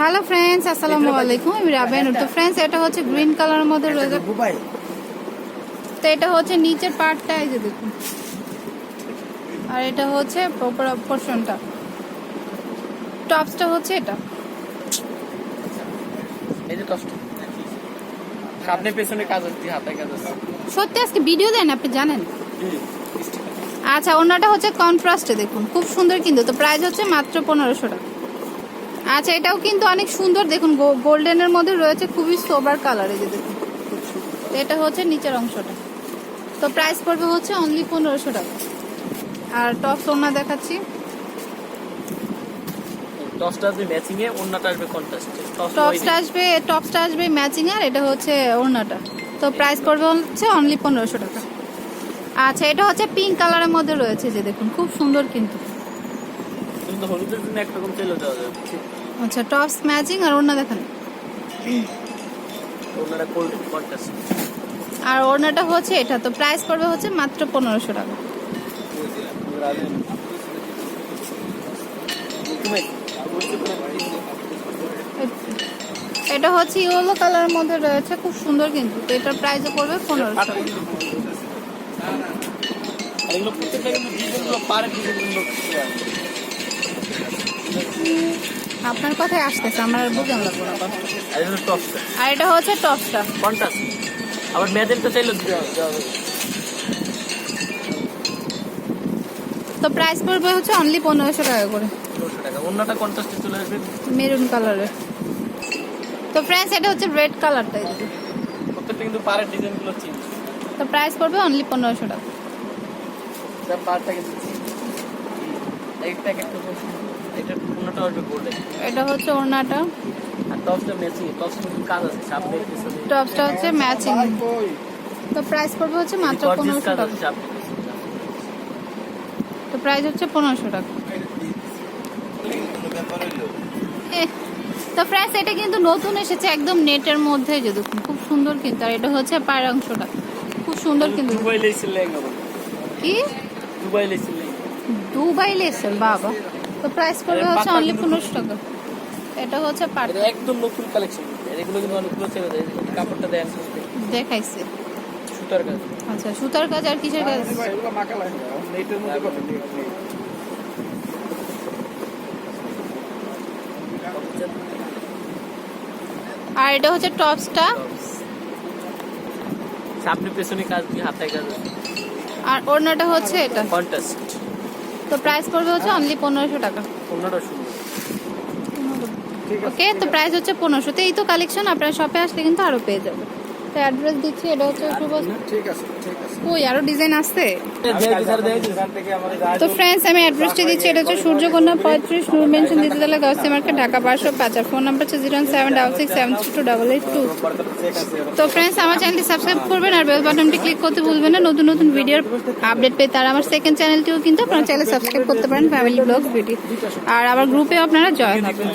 Hello friends আসসালামু আলাইকুম। আমি রাবেন। তো ফ্রেন্ডস এটা হচ্ছে গ্রিন কালারের মধ্যে রয়েছে। তো এটা হচ্ছে নিচের পার্টটা এই যে দেখুন। আর এটা হচ্ছে পোর্শনটা টপসটা হচ্ছে এটা। এই যে টস্ট সামনে পেছনে কাজ হচ্ছে হাতে কাজ হচ্ছে। সত্যি আজকে ভিডিও দেন আপনি জানেন। আচ্ছা ওনাটা হচ্ছে কন্ট্রাস্টে দেখুন। খুব সুন্দর কিন্তু তো প্রাইস হচ্ছে মাত্র পনেরোশো টাকা। আচ্ছা এটাও কিন্তু অনেক সুন্দর। দেখুন গোল্ডেনের মধ্যে রয়েছে খুবই সোবার কালার যে দেখুন এটা হচ্ছে নিচের অংশটা। তো প্রাইস পড়বে হচ্ছে অনলি পনেরোশো টাকা। আর টপস ওনা দেখাচ্ছি। টসটা আসবে ম্যাচিং এ অন্যটা আসবে কন্ট্রাস্ট টপসটা আসবে টপসটা আসবে ম্যাচিং আর এটা হচ্ছে ওড়নাটা। তো প্রাইস পড়বে হচ্ছে অনলি পনেরোশো টাকা। আচ্ছা এটা হচ্ছে পিঙ্ক কালারের মধ্যে রয়েছে যে দেখুন খুব সুন্দর কিন্তু। আচ্ছা টপস ম্যাচিং আর ওড়না দেখেন। আর ওড়নাটা হচ্ছে এটা তো প্রাইস পড়বে হচ্ছে মাত্র পনেরোশো টাকা। এটা হচ্ছে ইয়েলো কালারের মধ্যে রয়েছে খুব সুন্দর কিন্তু তো এটার প্রাইসও পড়বে পনেরোশো টাকা। আর এগুলো প্রত্যেকটা কিন্তু ডিজাইনগুলো পার ডিজাইনগুলো আপনার কথাই আসতেছে আমার আর বুঝলাম না পুরো কথা। আর এগুলো টপসটা আর এটা হচ্ছে টপসটা কন্ট্রাস্ট। আবার চাইলে দেওয়া দেওয়া যাবে তো প্রাইস পড়বে হচ্ছে অনলি পনেরোশো টাকা করে। টাকা। অন্যটা কন্ট্রাস্টে চলে আসবে। মেরুন কালারের তো ফ্রেন্ডস এটা হচ্ছে রেড কালারটা প্রত্যেকটা কিন্তু পারের ডিজাইনগুলো চেঞ্জ তো প্রাইস পড়বে অনলি পনেরোশো টাকা। এটা হচ্ছে। ওড়নাটা। আর টপসটা হচ্ছে ম্যাচিং তো প্রাইস পড়বে হচ্ছে মাত্র পনেরোশো টাকা। তো প্রাইস হচ্ছে পনেরোশো টাকা। তো ফ্রেন্ডস এটা কিন্তু নতুন এসেছে একদম নেটের মধ্যে যে দেখুন খুব সুন্দর কিন্তু আর এটা হচ্ছে পায়ের অংশটা খুব সুন্দর কিন্তু। দুবাই লেসের লেহেঙ্গা কি? দুবাই লেসের লেহেঙ্গা। দুবাই লেসের বাবা। তো প্রাইস পড়বে হচ্ছে অনলি পনেরোশো টাকা। এটা হচ্ছে পাট এটা একদম নতুন কালেকশন এগুলো কিন্তু অনেকগুলো ছেড়ে দেয় কাপড়টা দেন দেখাইছে। সুতার কাজ। আচ্ছা সুতার কাজ আর কিসের কাজ? নেটের মধ্যে আর এটা হচ্ছে টপসটা। সামনে পেছনে কাজ দিয়ে হাতে কাজ আর ওড়নাটা হচ্ছে এটা। কন্টাস্ট তো প্রাইস পড়বে হচ্ছে অনলি পনেরোশো টাকা। পনেরোশো। ওকে তো প্রাইস হচ্ছে পনেরোশো। তো এই তো কালেকশন আপনার শপে আসলে কিন্তু আরও পেয়ে যাবে তো অ্যাড্রেস দিচ্ছি এটা হচ্ছে ঠিক আছে ঠিক আছে। কই আরও ডিজাইন আমার তো ফ্রেন্ডস আমি অ্যাড্রেসটি দিচ্ছি এটা হচ্ছে সূর্যকন্যা পঁয়ত্রিশ নূর মেনশন দ্বিতীয়তলা গাউসি মার্কেট ঢাকা বারোশো পাঁচ আর ফোন নাম্বার হচ্ছে zero seven double six seven two double eight two তো ফ্রেন্ডস আমার চ্যানেলটি সাবস্ক্রাইব করবেন আর বেল বাটনটি ক্লিক করতে ভুলবেন না। নতুন নতুন ভিডিওর আপডেট পেতে আর আমার সেকেন্ড চ্যানেলটিও কিন্তু আপনারা চাইলে সাবস্ক্রাইব করতে পারেন ফ্যামিলি ব্লগস বিউটি আর আমার গ্রুপে আপনারা জয়েন হবেন।